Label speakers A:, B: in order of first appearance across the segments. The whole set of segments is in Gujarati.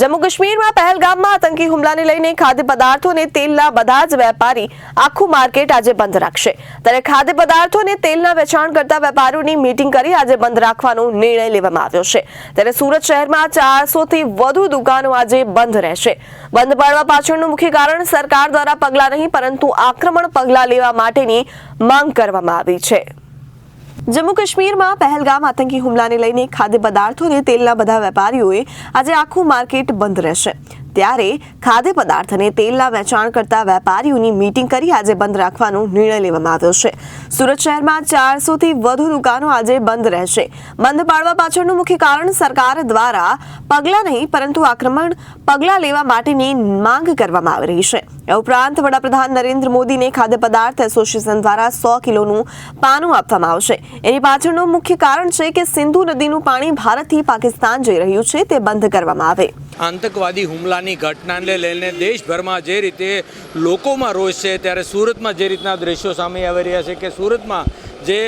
A: જમ્મુ કાશ્મીરમાં પહેલગામમાં આતંકી હુમલાને લઈને ખાદ્ય પદાર્થો અને તેલના બધા જ વેપારી આખું માર્કેટ આજે બંધ રાખશે. ત્યારે ખાદ્ય પદાર્થો અને તેલના વેચાણ કરતા વેપારીઓની મીટિંગ કરી આજે બંધ રાખવાનો નિર્ણય લેવામાં આવ્યો છે. ત્યારે સુરત શહેરમાં ચારસો થી વધુ દુકાનો આજે બંધ રહેશે. બંધ પાડવા પાછળનું મુખ્ય કારણ સરકાર દ્વારા પગલાં નહીં, પરંતુ આક્રમણ પગલાં લેવા માટેની માંગ કરવામાં આવી છે. જમ્મુ કાશ્મીરમાં પહેલગામ આતંકી હુમલાને લઈને ખાદ્ય પદાર્થો અને તેલના બધા વેપારીઓએ આજે આખું માર્કેટ બંધ રહેશે. ત્યારે ખાદ્ય પદાર્થ અને તેલના વેચાણ કરતા વેપારીઓની મીટિંગ કરી આજે બંધ રાખવાનો નિર્ણય લેવામાં આવ્યો છે. સુરત શહેરમાં ચારસોથી વધુ દુકાનો આજે બંધ રહેશે. બંધ પાડવા પાછળનું મુખ્ય કારણ સરકાર દ્વારા પગલાં નહીં, પરંતુ આક્રમણ પગલાં લેવા માટેની માંગ કરવામાં આવી રહી છે. ઉપરાંત વડાપ્રધાન નરેન્દ્ર મોદીને ખાદ્ય પદાર્થ એસોસિએશન દ્વારા સો કિલોનું પાનું આપવામાં આવશે. એની પાછળનું મુખ્ય કારણ છે કે સિંધુ નદીનું પાણી ભારતથી પાકિસ્તાન જઈ રહ્યું છે, તે બંધ કરવામાં આવે.
B: આતંકવાદી હુમલાની ઘટનાને લઈને દેશભરમાં જે રીતે લોકોમાં રોષ છે, ત્યારે સુરતમાં જે રીતના દ્રશ્યો સામે આવી રહ્યા છે કે સુરતમાં જે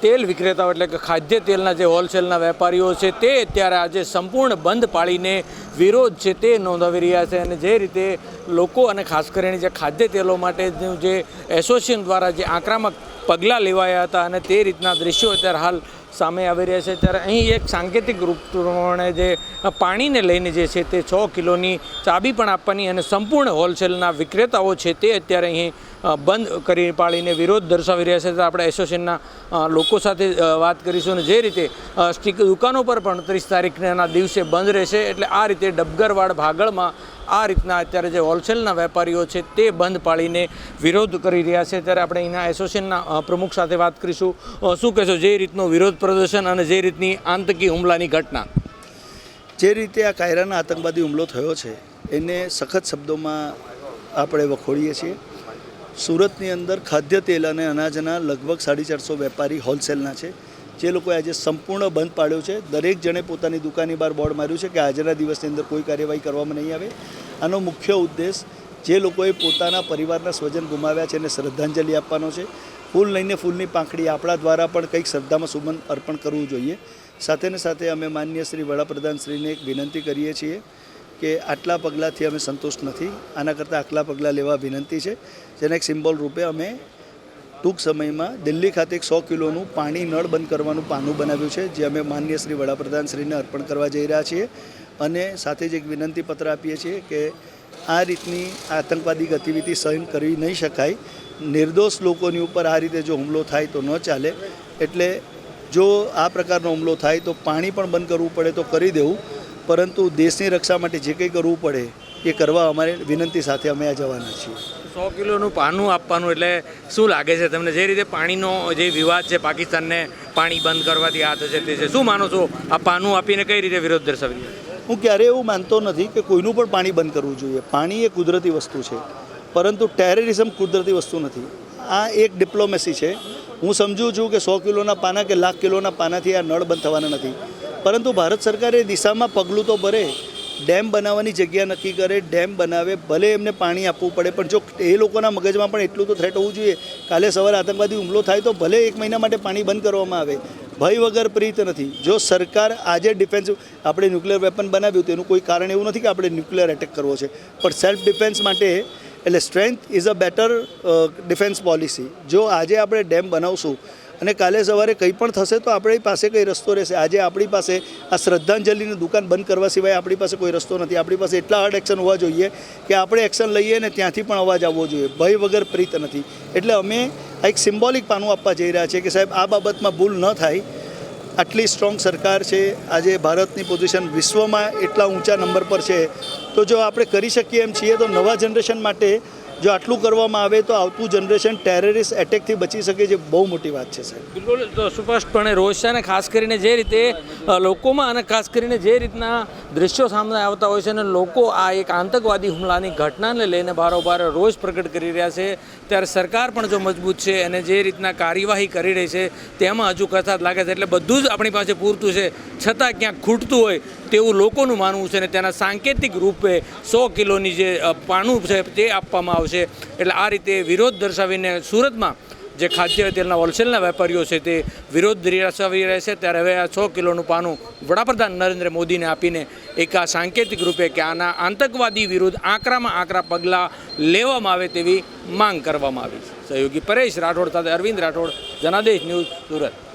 B: તેલ વિક્રેતાઓ એટલે કે ખાદ્ય તેલના જે હોલસેલના વેપારીઓ છે, તે અત્યારે આજે સંપૂર્ણ બંધ પાળીને વિરોધ છે તે નોંધાવી રહ્યા છે અને જે રીતે લોકો અને ખાસ કરીને જે ખાદ્ય તેલો માટેનું જે એસોસિએશન દ્વારા જે આક્રમક પગલાં લેવાયા હતા અને તે રીતના દ્રશ્યો અત્યારે હાલ સામે આવી રહ્યા છે. ત્યારે અહીં એક સાંકેતિક રૂપ પ્રમાણે જે પાણીને લઈને જે છે તે છ કિલોની ચાબી પણ આપવાની અને સંપૂર્ણ હોલસેલના વિક્રેતાઓ છે તે અત્યારે અહીં બંધ કરી પાડીને વિરોધ દર્શાવી રહ્યા છે. તો આપણે એસોસિએશનના લોકો સાથે વાત કરીશું અને જે રીતે સ્ટીક દુકાનો પર પણ ત્રીસ તારીખના દિવસે બંધ રહેશે. એટલે આ રીતે ડબગરવાડ ભાગળમાં આ રીતના અત્યારે જે હોલસેલના વેપારીઓ છે તે બંધ પાળીને વિરોધ કરી રહ્યા છે. ત્યારે આપણે અહીંના એસોસિએશનના પ્રમુખ સાથે વાત કરીશું. શું કહેશો, જે રીતનું વિરોધ પ્રદર્શન અને જે રીતની આતંકી હુમલાની ઘટના?
C: જે રીતે આ કાયરાના આતંકવાદી હુમલો થયો છે, એને સખત શબ્દોમાં આપણે વખોડીએ છીએ. સુરતની અંદર ખાદ્ય તેલ અને અનાજના લગભગ સાડી ચારસો વેપારી હોલસેલના છે. જે લોકોએ આજે સંપૂર્ણ બંધ પાડ્યો છે, દરેક જણે પોતાની દુકાનની બહાર બોર્ડ માર્યું છે કે આજના દિવસની અંદર કોઈ કાર્યવાહી કરવામાં નહીં આવે. આનો મુખ્ય ઉદ્દેશ જે લોકોએ પોતાના પરિવારના સ્વજન ગુમાવ્યા છે એને શ્રદ્ધાંજલિ આપવાનો છે. ફૂલ લઈને ફૂલની પાંખડી આપણા દ્વારા પણ કંઈક શ્રદ્ધામાં સુમન અર્પણ કરવું જોઈએ. સાથે ને સાથે અમે માન્ય શ્રી વડાપ્રધાન શ્રીને એક વિનંતી કરીએ છીએ કે આટલા પગલાંથી અમે સંતુષ્ટ નથી. આના કરતાં આટલા પગલાં લેવા વિનંતી છે. જેને એક સિમ્બોલ રૂપે અમે ટૂંક સમયમાં દિલ્હી ખાતે એક સો કિલોનું પાણી નળ બંધ કરવાનું પાનું બનાવ્યું છે, જે અમે માનનીય શ્રી વડાપ્રધાન શ્રીને અર્પણ કરવા જઈ રહ્યા છીએ અને સાથે જ એક વિનંતી પત્ર આપીએ છીએ કે આ રીતની આતંકવાદી ગતિવિધિ સહન કરવી નહીં શકાય. નિર્દોષ લોકોની ઉપર આ રીતે જો હુમલો થાય તો ન ચાલે. એટલે જો આ પ્રકારનો હુમલો થાય તો પાણી પણ બંધ કરવું પડે તો કરી દેવું. પરંતુ દેશની રક્ષા માટે જે કંઈ કરવું પડે એ કરવા અમારે વિનંતી સાથે અમે આ જવાના છીએ.
B: સો કિલોનું પાનું આપવાનું એટલે શું લાગે છે તમને? જે રીતે પાણીનો જે વિવાદ છે પાકિસ્તાનને પાણી બંધ કરવાથી આ થશે તે છે. શું માનો છો? આ પાનું આપીને કઈ રીતે વિરોધ દર્શાવી
C: હું ક્યારેય એવું માનતો નથી કે કોઈનું પણ પાણી બંધ કરવું જોઈએ. પાણી એ કુદરતી વસ્તુ છે. પરંતુ ટેરરિઝમ કુદરતી વસ્તુ નથી. આ એક ડિપ્લોમેસી છે. હું સમજું છું કે સો કિલોના પાના કે લાખ કિલોના પાનાથી આ નળ બંધ થવાના નથી. પરંતુ ભારત સરકારે દિશામાં પગલું તો ભરે. ડેમ બનાવવાની જગ્યા નક્કી કરે, ડેમ બનાવે, ભલે એમને પાણી આપવું પડે, પણ જો એ લોકોના મગજમાં પણ એટલું તો થ્રેટ હોવું જોઈએ. કાલે સવારે આતંકવાદી હુમલો થાય તો ભલે એક મહિના માટે પાણી બંધ કરવામાં આવે. ભય વગર પ્રીત નથી. જો સરકાર આજે ડિફેન્સ આપણે ન્યુક્લિયર વેપન બનાવ્યું, તેનું કોઈ કારણ એવું નથી કે આપણે ન્યુક્લિયર એટેક કરવો છે. પણ સેલ્ફ ડિફેન્સ માટે એટલે strength is a better defence policy જો આજે આપણે ડેમ બનાવશું અને કાલે સવારે કંઈ પણ થશે તો આપણી પાસે કંઈ રસ્તો રહેશે. આજે આપણી પાસે આ શ્રદ્ધાંજલિની દુકાન બંધ કરવા સિવાય આપણી પાસે કોઈ રસ્તો નથી. આપણી પાસે એટલા હાર્ડ એક્શન હોવા જોઈએ કે આપણે એક્શન લઈએ ને ત્યાંથી પણ અવાજ આવવો જોઈએ. ભય વગર પ્રીત નથી. એટલે અમે આ એક સિમ્બોલિક પાનું આપવા જઈ રહ્યા છીએ કે સાહેબ, આ બાબતમાં ભૂલ ન થાય. આટલી સ્ટ્રોંગ સરકાર છે. આજે ભારતની પોઝિશન વિશ્વમાં એટલા ઊંચા નંબર પર છે. તો જો આપણે કરી શકીએ એમ છીએ તો નવા જનરેશન માટે જો આટલું કરવામાં આવે તો આવતું જનરેશન ટેરરિસ્ટ એટેકથી બચી શકે જે બહુ મોટી વાત છે, સાહેબ.
B: બિલકુલ સ્પષ્ટપણે રોષ છે અને ખાસ કરીને જે રીતે લોકોમાં અને ખાસ કરીને જે રીતના દ્રશ્યો સામે આવતા હોય છે અને લોકો આ એક આતંકવાદી હુમલાની ઘટનાને લઈને બારોબાર રોષ પ્રગટ કરી રહ્યા છે. ત્યારે સરકાર પણ જો મજબૂત છે અને જે રીતના કાર્યવાહી કરી રહી છે, તેમાં હજુ કથાત લાગે છે. એટલે બધું જ આપણી પાસે પૂરતું છે. છતાં ક્યાંક ખૂટતું હોય તેવું લોકોનું માનવું છે અને તેના સાંકેતિક રૂપે સો કિલોની જે પાણું છે તે આપવામાં આવશે. એટલે આ રીતે વિરોધ દર્શાવીને સુરતમાં જે ખાદ્ય તેલના હોલસેલના વેપારીઓ છે તે વિરોધ દર્શાવી રહેશે ત્યારે હવે આ છ કિલોનું પાનું વડાપ્રધાન નરેન્દ્ર મોદીને આપીને એક આ સાંકેતિક રૂપે કે આના આતંકવાદી વિરુદ્ધ આકરામાં આકરા પગલાં લેવામાં આવે તેવી માંગ કરવામાં આવી છે. સહયોગી પરેશ રાઠોડ સાથે અરવિંદ રાઠોડ, જનાદેશ ન્યૂઝ સુરત.